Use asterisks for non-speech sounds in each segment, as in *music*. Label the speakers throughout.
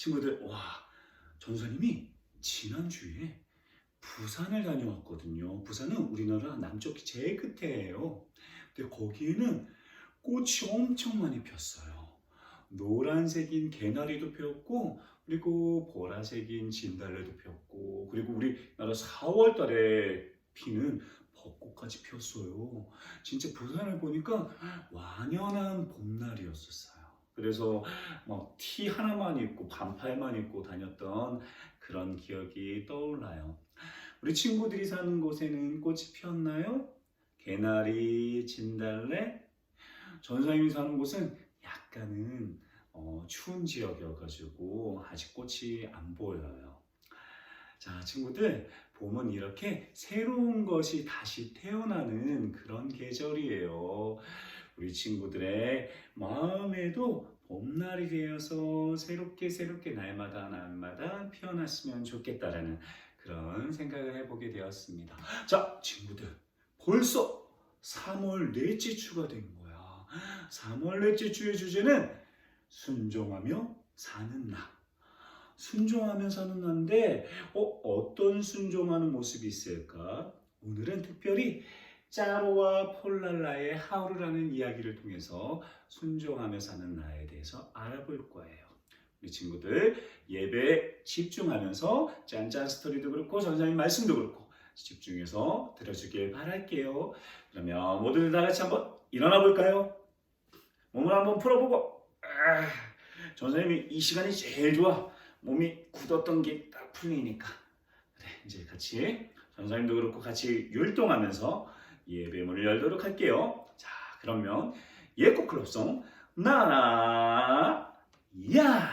Speaker 1: 친구들 와 전사님이 지난주에 부산을 다녀왔거든요. 부산은 우리나라 남쪽 제일 끝에예요. 근데 거기에는 꽃이 엄청 많이 폈어요. 노란색인 개나리도 피었고 그리고 보라색인 진달래도 피었고 그리고 우리나라 4월 달에 피는 벚꽃까지 피었어요. 진짜 부산을 보니까 완연한 봄날이었었어요. 그래서 뭐 티 하나만 입고 반팔만 입고 다녔던 그런 기억이 떠올라요. 우리 친구들이 사는 곳에는 꽃이 피었나요? 개나리, 진달래? 전사님이 사는 곳은 약간은 어, 추운 지역이어가지고 아직 꽃이 안 보여요. 자, 친구들, 봄은 이렇게 새로운 것이 다시 태어나는 그런 계절이에요. 우리 친구들의 마음에도 봄날이 되어서 새롭게 새롭게 날마다 날마다 피어났으면 좋겠다라는 그런 생각을 해보게 되었습니다. 자, 친구들, 벌써 3월 넷째 주가 된 거야. 3월 넷째 주의 주제는 순종하며 사는 나. 순종하며 사는 나인데 어, 어떤 순종하는 모습이 있을까? 오늘은 특별히 짜로와 폴랄라의 하루라는 이야기를 통해서 순종하며 사는 나에 대해서 알아볼 거예요. 우리 친구들 예배에 집중하면서 짠짠 스토리도 그렇고 전사님 말씀도 그렇고 집중해서 들어주길 바랄게요. 그러면 모두들 다 같이 한번 일어나 볼까요? 몸을 한번 풀어보고 아, 전사님이 이 시간이 제일 좋아. 몸이 굳었던 게 딱 풀리니까 그래 이제 같이 전사님도 그렇고 같이 율동하면서 예배문을 열도록 할게요. 자 그러면 예꽃 클럽송 나나 야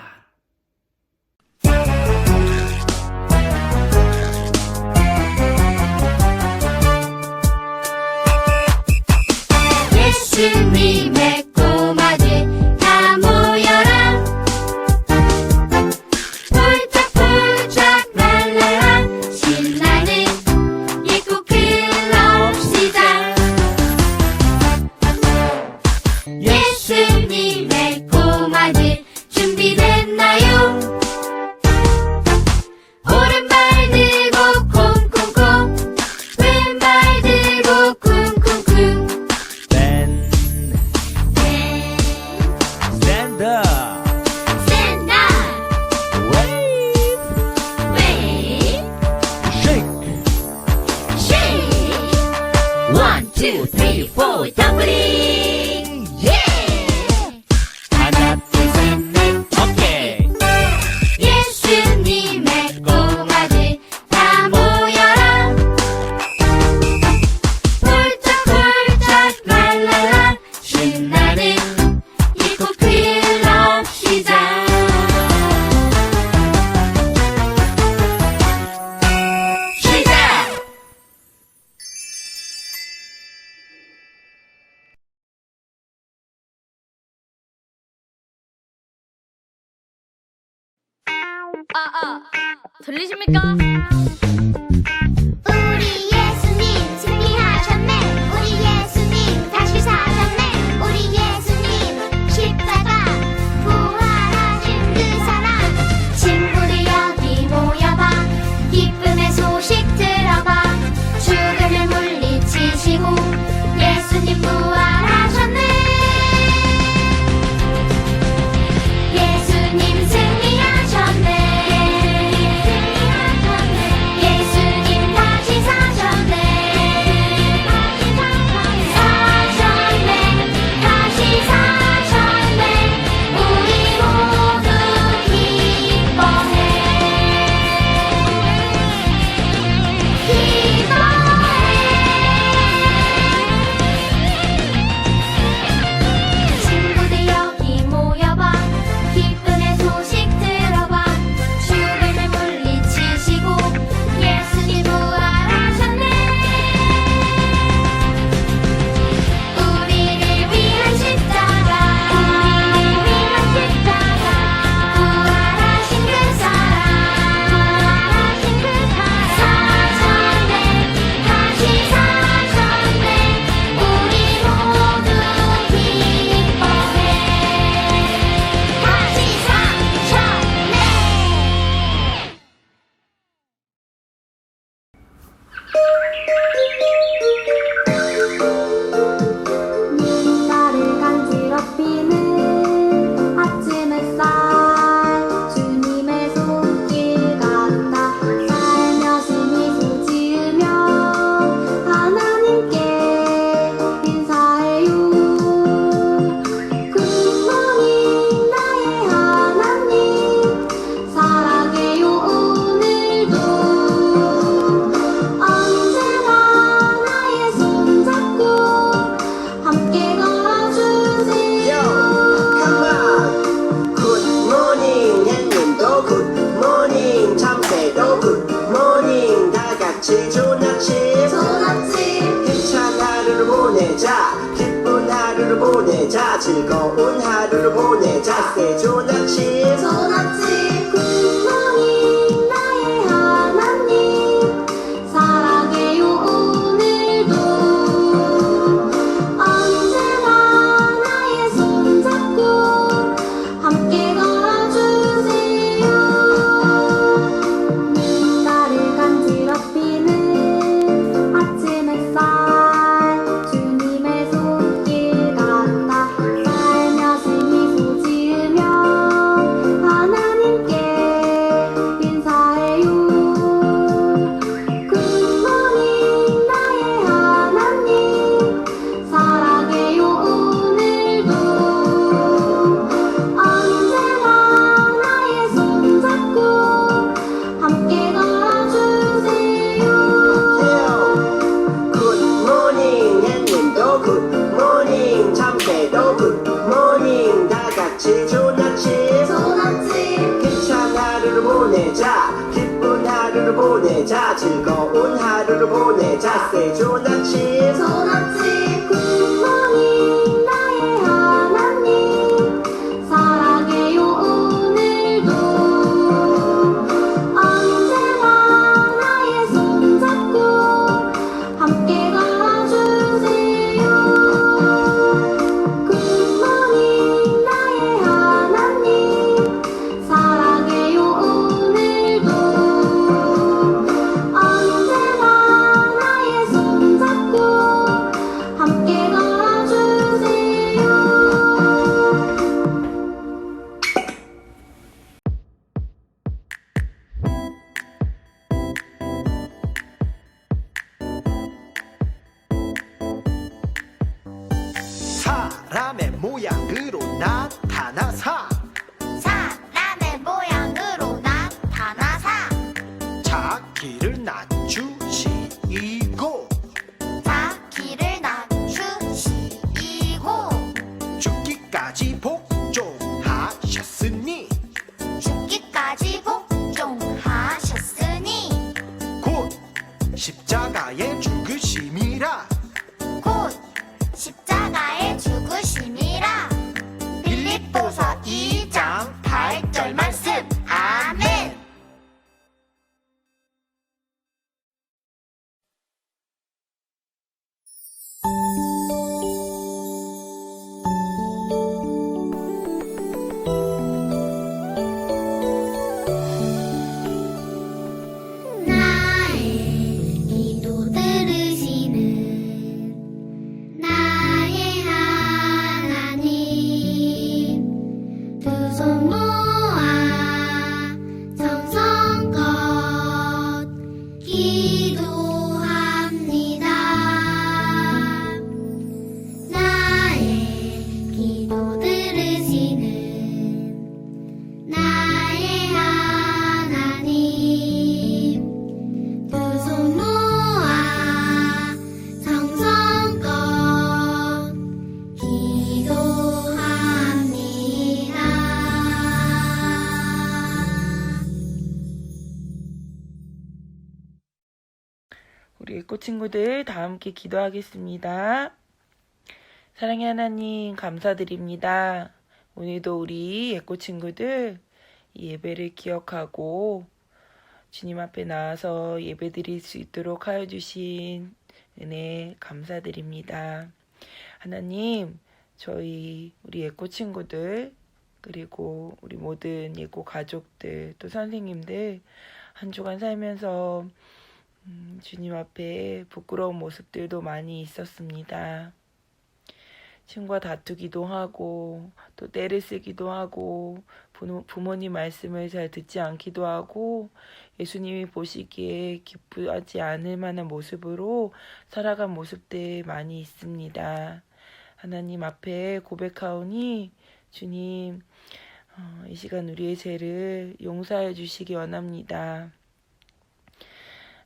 Speaker 2: 들리십니까?
Speaker 3: 친구들
Speaker 4: 다
Speaker 3: 함께
Speaker 5: 기도하겠습니다. 사랑의 하나님 감사드립니다. 오늘도 우리 애꽃 친구들 이 예배를 기억하고 주님 앞에 나와서 예배 드릴 수 있도록 하여 주신 은혜 감사드립니다. 하나님, 저희 우리 예꽃 친구들 그리고 우리 모든 예꽃 가족들 또 선생님들 한 주간 살면서 음, 주님 앞에 부끄러운 모습들도 많이 있었습니다. 친구와 다투기도 하고 또 때를 쓰기도 하고 부모, 부모 님 말씀을 잘 듣지 않기도 하고 예수님이 보시기에 기쁘지 않을 만한 모습으로 살아간 모습들 많이 있습니다. 하나님 앞에 고백하오니 주님 어, 이 시간 우리의 죄를 용서해 주시기 원합니다.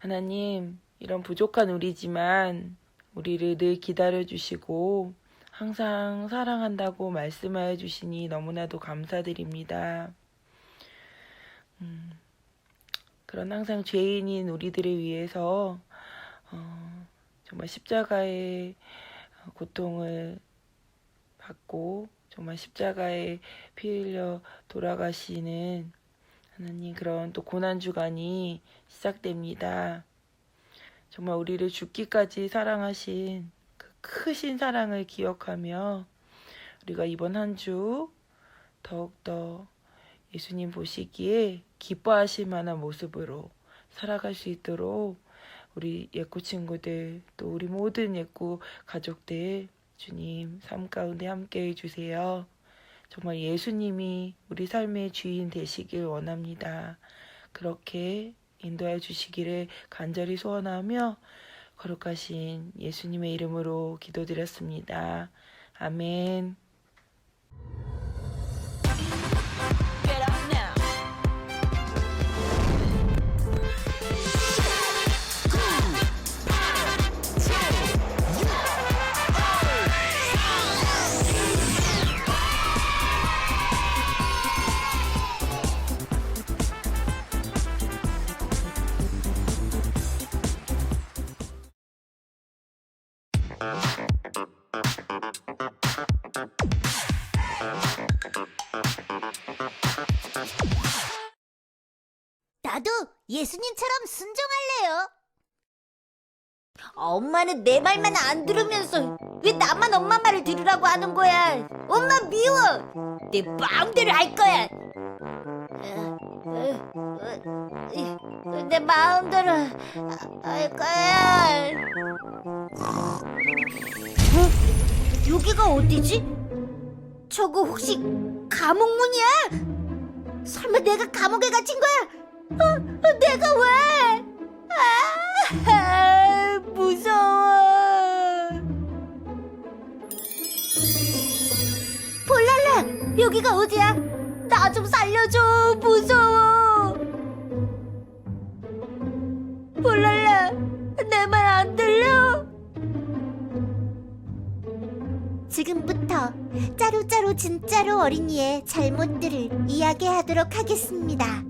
Speaker 5: 하나님, 이런 부족한 우리지만 우리를 늘 기다려 주시고 항상 사랑한다고 말씀하여 주시니 너무나도 감사드립니다. 음, 그런 항상 죄인인 우리들을 위해서 어, 정말 십자가에 고통을 받고 정말 십자가에 피 흘려 돌아가시는 하나님 그런 또 고난 주간이 시작됩니다. 정말 우리를 죽기까지 사랑하신 그 크신 사랑을 기억하며 우리가 이번 한 주 더욱더 예수님 보시기에 기뻐하실 만한 모습으로 살아갈 수 있도록 우리 예꾸 친구들 또 우리 모든 예꾸 가족들 주님 삶 가운데 함께 해주세요. 정말 예수님이 우리 삶의 주인 되시길 원합니다. 그렇게 인도해 주시기를 간절히 소원하며 거룩하신 예수님의 이름으로 기도드렸습니다. 아멘.
Speaker 6: 예수님처럼 순종할래요. 엄마는 내 말만 안 들으면서 왜 나만 엄마 말을 들으라고 하는 거야? 엄마 미워. 내 마음대로 할 거야. 내 마음대로 할 거야. 어? 여기가 어디지? 저거 혹시 감옥문이야? 설마 내가 감옥에 갇힌 거야? 어, 어, 내가 왜? 아, *laughs* 무서워. 볼랄라, 여기가 어디야? 나 좀 살려줘, 무서워. 볼랄라, 내말 안 들려? 지금부터 짜루짜루 진짜로 어린이의 잘못들을 이야기하도록 하겠습니다.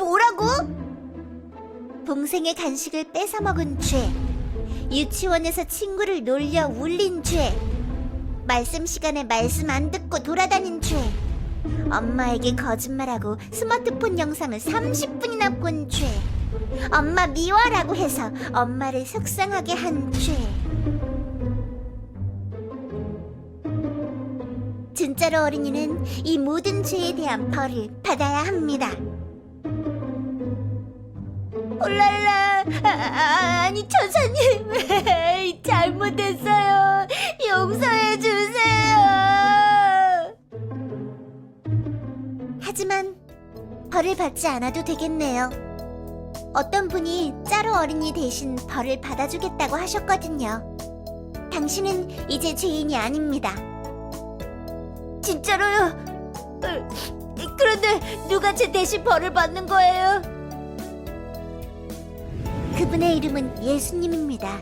Speaker 6: 뭐라고? 동생의 간식을 뺏어 먹은 죄. 유치원에서 친구를 놀려 울린 죄. 말씀 시간에 말씀 안 듣고 돌아다닌 죄. 엄마에게 거짓말하고 스마트폰 영상을 30분이나 본 죄. 엄마 미워라고 해서 엄마를 속상하게 한 죄. 진짜로 어린이는 이 모든 죄에 대한 벌을 받아야 합니다. 올랄라, 아, 아, 아니 천사님, 잘못했어요. 용서해 주세요. 하지만 벌을 받지 않아도 되겠네요. 어떤 분이 짜루 어린이 대신 벌을 받아주겠다고 하셨거든요. 당신은 이제 죄인이 아닙니다. 진짜로요? 어, 그런데 누가 제 대신 벌을 받는 거예요? 그분의 이름은 예수님입니다.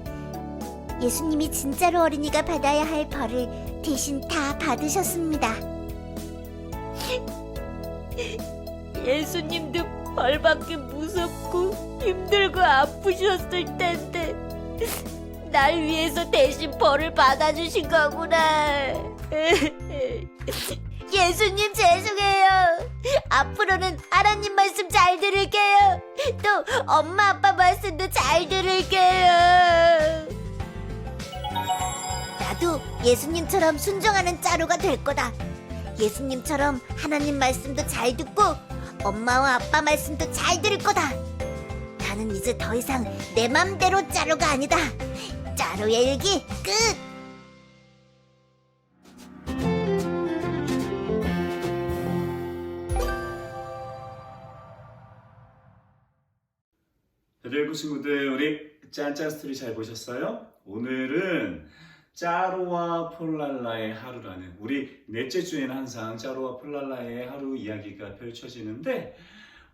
Speaker 6: 예수님이 진짜로 어린이가 받아야 할 벌을 대신 다 받으셨습니다. *laughs* 예수님도 벌 받기 무섭고 힘들고 아프셨을 텐데 날 위해서 대신 벌을 받아주신 거구나. *laughs* 예수님 죄송해요. *laughs* 앞으로는 하나님 말씀 잘 들을게요. 또 엄마 아빠 말씀도 잘 들을게요. 나도 예수님처럼 순종하는 짜루가 될 거다. 예수님처럼 하나님 말씀도 잘 듣고 엄마와 아빠 말씀도 잘 들을 거다. 나는 이제 더 이상 내 맘대로 짜루가 아니다. 짜루의 일기 끝.
Speaker 1: 대들고 친구들 우리 짠짠 스토리 잘 보셨어요? 오늘은 짜루와 폴랄라의 하루라는 우리 넷째 주에는 항상 짜루와 폴랄라의 하루 이야기가 펼쳐지는데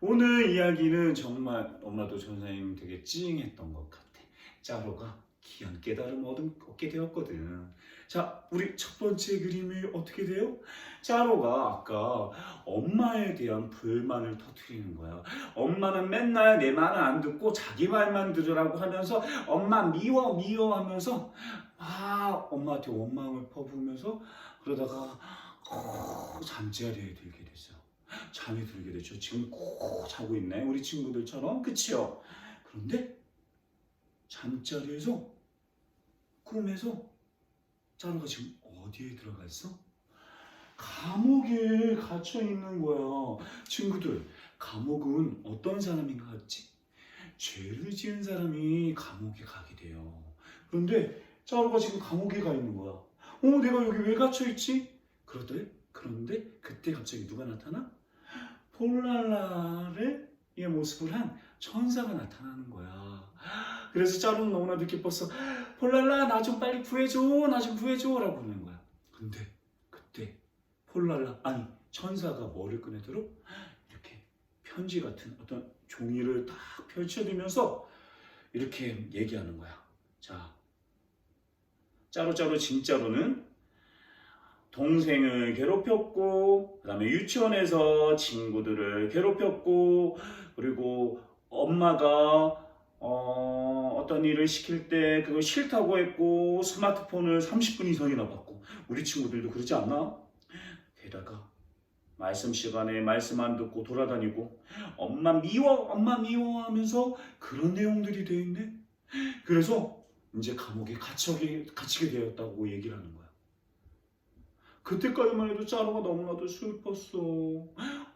Speaker 1: 오늘 이야기는 정말 엄마도 전사님 되게 찡했던 것 같아. 짜루가 귀한 깨달음 얻게 되었거든. 자, 우리 첫 번째 그림이 어떻게 돼요? 짜로가 아까 엄마에 대한 불만을 터뜨리는 거야. 엄마는 맨날 내 말을 안 듣고 자기 말만 들으라고 하면서 엄마 미워 미워 하면서 막 엄마한테 원망을 퍼부으면서 그러다가 꼭 잠자리에 들게 됐어. 잠이 들게 됐죠. 지금 꼭 자고 있네. 우리 친구들처럼. 그치요? 그런데 잠자리에서 꿈에서 짜루가 지금 어디에 들어가 있어? 감옥에 갇혀 있는 거야. 친구들, 감옥은 어떤 사람인가 같지? 죄를 지은 사람이 감옥에 가게 돼요. 그런데 짜루가 지금 감옥에 가 있는 거야. 어, 내가 여기 왜 갇혀 있지? 그러더래. 그런데 그때 갑자기 누가 나타나? 폴랄라를 의 모습을 한 천사가 나타나는 거야. 그래서 짜루는 너무나도 기뻤어. 폴랄라 나 좀 빨리 구해줘, 나 좀 구해줘 라고 하는 거야. 근데 그때 폴랄라 아니 천사가 뭐를 꺼내들어? 이렇게 편지 같은 어떤 종이를 딱 펼쳐두면서 이렇게 얘기하는 거야. 자, 짜로짜로 진짜로는 동생을 괴롭혔고 그 다음에 유치원에서 친구들을 괴롭혔고 그리고 엄마가 어, 어떤 일을 시킬 때 그걸 싫다고 했고 스마트폰을 30분 이상이나 받고 우리 친구들도 그러지 않나? 게다가 말씀 시간에 말씀 안 듣고 돌아다니고 엄마 미워 엄마 미워 하면서 그런 내용들이 돼 있네. 그래서 이제 감옥에 갇히게, 갇히게 되었다고 얘기를 하는 거야. 그때까지만 해도 짜루가 너무나도 슬펐어.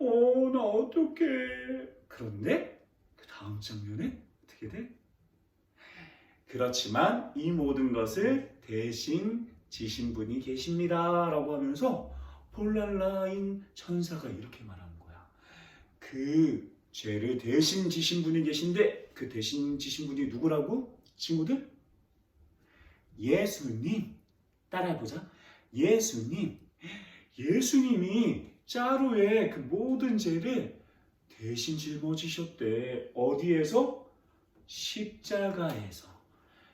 Speaker 1: 어, 나 어떡해. 그런데 그 다음 장면에 어떻게 돼? 그렇지만 이 모든 것을 대신 지신 분이 계십니다. 라고 하면서 폴랄라인 천사가 이렇게 말하는 거야. 그 죄를 대신 지신 분이 계신데 그 대신 지신 분이 누구라고? 친구들? 예수님. 따라해보자. 예수님. 예수님이 짜루의 그 모든 죄를 대신 짊어지셨대. 어디에서? 십자가에서.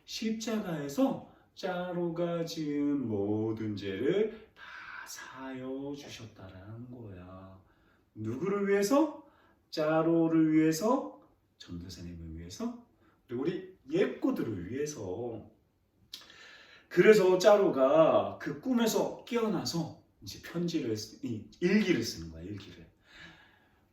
Speaker 1: 십자가에서 짜루가 지은 모든 죄를 다 사여 주셨다라는 거야. 누구를 위해서? 짜루를 위해서, 전도사님을 위해서, 그리고 우리 예꼬들을 위해서. 그래서 짜루가 그 꿈에서 깨어나서 이제 편지를 일기를 쓰는 거야, 일기를.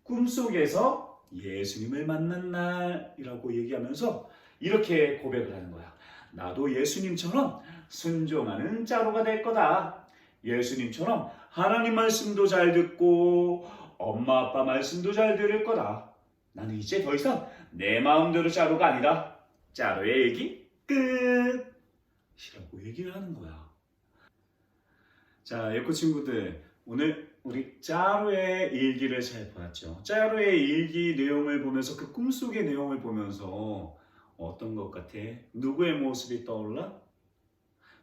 Speaker 1: 꿈속에서 예수님을 만난 날이라고 얘기하면서 이렇게 고백을 하는 거야. 나도 예수님처럼 순종하는 짜루가 될 거다. 예수님처럼 하나님 말씀도 잘 듣고 엄마 아빠 말씀도 잘 들을 거다. 나는 이제 더 이상 내 마음대로 짜루가 아니다. 짜루의 얘기 끝. 이라고 얘기를 하는 거야. 자, 예코 친구들, 오늘 우리 짜루의 일기를 잘 보았죠. 짜루의 일기 내용을 보면서 그 꿈속의 내용을 보면서 어떤 것 같아? 누구의 모습이 떠올라?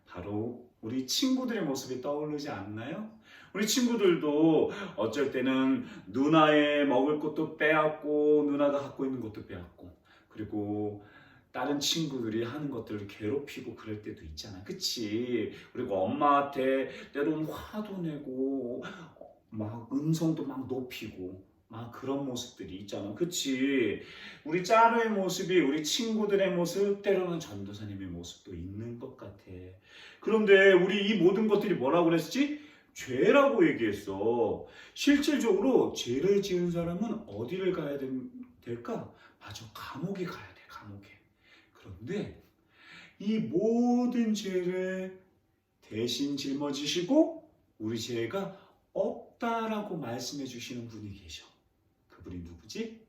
Speaker 1: 바로 우리 친구들의 모습이 떠오르지 않나요? 우리 친구들도 어쩔 때는 누나의 먹을 것도 빼앗고 누나가 갖고 있는 것도 빼앗고 그리고 다른 친구들이 하는 것들을 괴롭히고 그럴 때도 있잖아. 그치? 그리고 엄마한테 때로는 화도 내고 막 음성도 막 높이고 막 그런 모습들이 있잖아. 그치? 우리 짜루의 모습이 우리 친구들의 모습, 때로는 전도사님의 모습도 있는 것 같아. 그런데 우리 이 모든 것들이 뭐라고 그랬지? 죄라고 얘기했어. 실질적으로 죄를 지은 사람은 어디를 가야 된- 될까? 맞아. 감옥에 가야 돼. 감옥에. 그런데 이 모든 죄를 대신 짊어지시고 우리 죄가 없다라고 말씀해 주시는 분이 계셔. 그분이 누구지?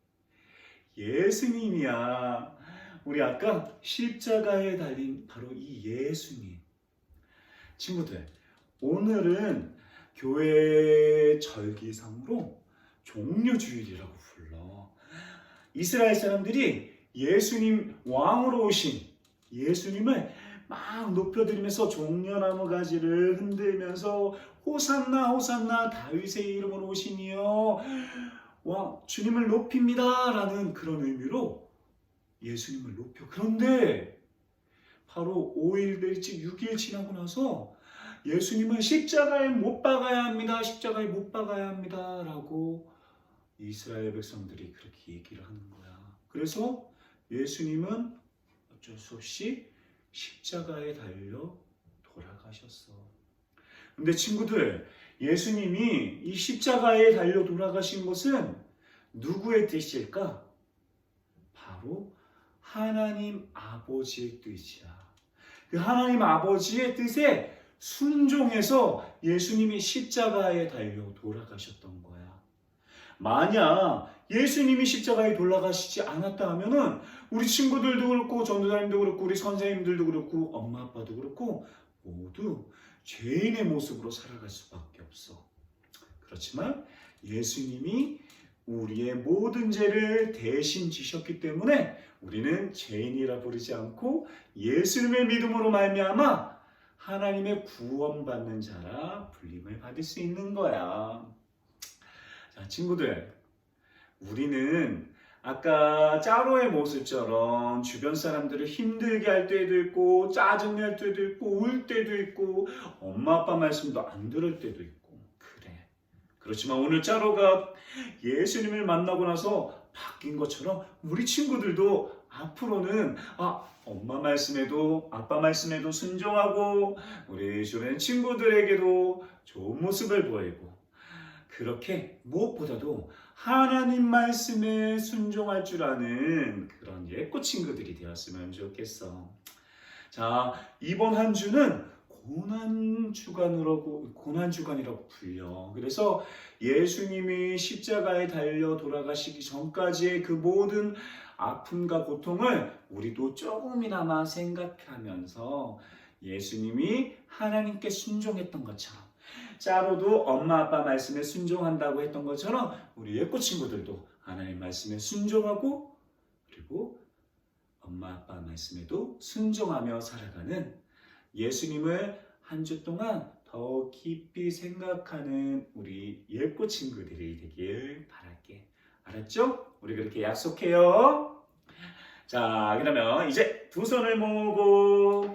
Speaker 1: 예수님이야. 우리 아까 십자가에 달린 바로 이 예수님. 친구들, 오늘은 교회 절기상으로 종료주일이라고 불러. 이스라엘 사람들이 예수님 왕으로 오신 예수님을 막 높여드리면서 종려나무 가지를 흔들면서 호산나 호산나 다윗의 이름으로 오시니요 와 주님을 높입니다 라는 그런 의미로 예수님을 높여 그런데 바로 5일 내지 6일 지나고 나서 예수님은 십자가에 못 박아야 합니다. 십자가에 못 박아야 합니다. 라고 이스라엘 백성들이 그렇게 얘기를 하는 거야. 그래서 예수님은 어쩔 수 없이 십자가에 달려 돌아가셨어. 근데 친구들, 예수님이 이 십자가에 달려 돌아가신 것은 누구의 뜻일까? 바로 하나님 아버지의 뜻이야. 그 하나님 아버지의 뜻에 순종해서 예수님이 십자가에 달려 돌아가셨던 거야. 만약 예수님이 십자가에 돌아가시지 않았다 하면은 우리 친구들도 그렇고 전도사님도 그렇고 우리 선생님들도 그렇고 엄마 아빠도 그렇고 모두 죄인의 모습으로 살아갈 수밖에 없어. 그렇지만 예수님이 우리의 모든 죄를 대신 지셨기 때문에 우리는 죄인이라 부르지 않고 예수님의 믿음으로 말미암아 하나님의 구원받는 자라 불림을 받을 수 있는 거야. 자, 친구들, 우리는 아까 짜로의 모습처럼 주변 사람들을 힘들게 할 때도 있고 짜증낼 때도 있고 울 때도 있고 엄마 아빠 말씀도 안 들을 때도 있고 그래. 그렇지만 오늘 짜로가 예수님을 만나고 나서 바뀐 것처럼 우리 친구들도 앞으로는 아 엄마 말씀에도 아빠 말씀에도 순종하고 우리 주변 친구들에게도 좋은 모습을 보이고 그렇게 무엇보다도 하나님 말씀에 순종할 줄 아는 그런 예꼬 친구들이 되었으면 좋겠어. 자, 이번 한 주는 고난 주간이라고 고난 주간이라고 불려. 그래서 예수님이 십자가에 달려 돌아가시기 전까지의 그 모든 아픔과 고통을 우리도 조금이나마 생각하면서 예수님이 하나님께 순종했던 것처럼 짜로도 엄마 아빠 말씀에 순종한다고 했던 것처럼 우리 예꼬 친구들도 하나님 말씀에 순종하고 그리고 엄마 아빠 말씀에도 순종하며 살아가는 예수님을 한 주 동안 더 깊이 생각하는 우리 예꼬 친구들이 되길 바랄게. 알았죠? 우리 그렇게 약속해요. 자, 그러면 이제 두 손을 모으고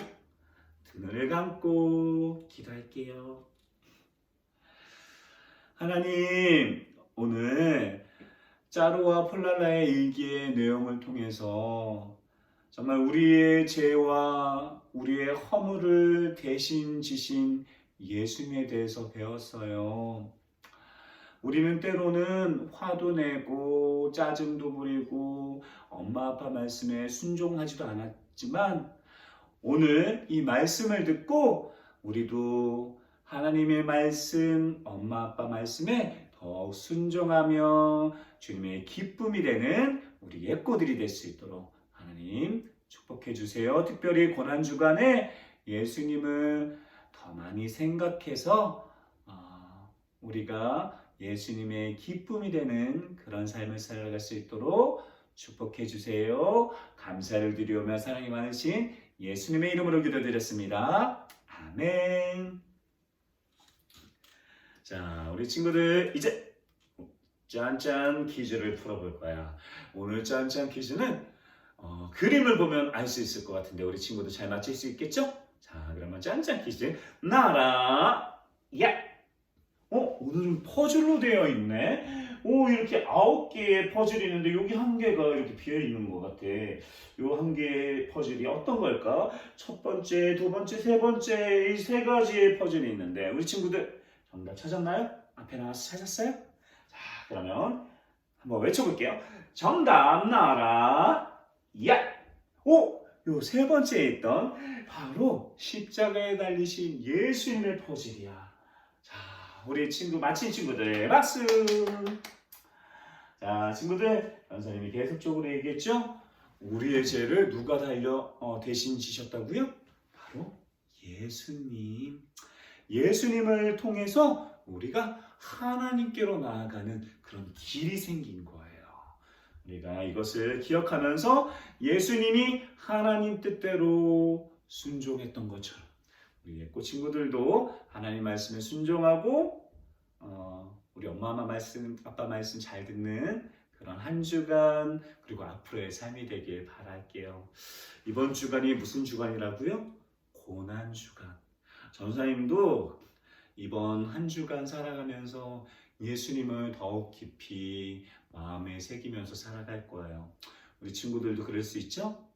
Speaker 1: 두 눈을 감고 기도할게요. 하나님, 오늘 짜루와 폴랄라의 일기의 내용을 통해서 정말 우리의 죄와 우리의 허물을 대신 지신 예수님에 대해서 배웠어요. 우리는 때로는 화도 내고 짜증도 부리고 엄마 아빠 말씀에 순종하지도 않았지만 오늘 이 말씀을 듣고 우리도 하나님의 말씀, 엄마 아빠 말씀에 더욱 순종하며 주님의 기쁨이 되는 우리 예꼬들이 될 수 있도록 하나님 축복해 주세요. 특별히 고난 주간에 예수님을 더 많이 생각해서 어, 우리가 예수님의 기쁨이 되는 그런 삶을 살아갈 수 있도록 축복해 주세요. 감사를 드리오며 사랑이 많으신 예수님의 이름으로 기도드렸습니다. 아멘. 자, 우리 친구들 이제 짠짠 퀴즈를 풀어볼 거야. 오늘 짠짠 퀴즈는 어, 그림을 보면 알 수 있을 것 같은데 우리 친구들 잘 맞힐 수 있겠죠? 자, 그러면 짠짠 퀴즈 나라 야. 어, 오늘은 퍼즐로 되어 있네. 오, 이렇게 아홉 개의 퍼즐이 있는데 여기 한 개가 이렇게 비어 있는 것 같아. 요 한 개의 퍼즐이 어떤 걸까? 첫 번째, 두 번째, 세 번째 이 세 가지의 퍼즐이 있는데 우리 친구들 정답 찾았나요? 앞에 나와서 찾았어요? 자, 그러면 한번 외쳐볼게요. 정답 나라 야! 오! 요 세 번째에 있던 바로 십자가에 달리신 예수님의 퍼즐이야. 자, 우리 친구 맞힌 친구들 박수. 자, 친구들 변사님이 계속적으로 얘기했죠. 우리의 죄를 누가 달려 어, 대신 지셨다고요? 바로 예수님. 예수님을 통해서 우리가 하나님께로 나아가는 그런 길이 생긴 거예요. 우리가 이것을 기억하면서 예수님이 하나님 뜻대로 순종했던 것처럼 우리 예꼬 친구들도 하나님 말씀에 순종하고 어, 우리 엄마 아빠 말씀, 아빠 말씀 잘 듣는 그런 한 주간 그리고 앞으로의 삶이 되길 바랄게요. 이번 주간이 무슨 주간이라고요? 고난 주간. 전사님도 이번 한 주간 살아가면서 예수님을 더욱 깊이 마음에 새기면서 살아갈 거예요. 우리 친구들도 그럴 수 있죠?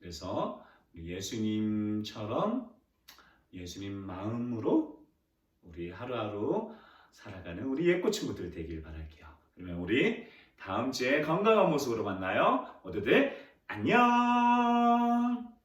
Speaker 1: 그래서 예수님처럼 예수님 마음으로 우리 하루하루 살아가는 우리 예꼬 친구들 되길 바랄게요. 그러면 우리 다음 주에 건강한 모습으로 만나요. 모두들 안녕!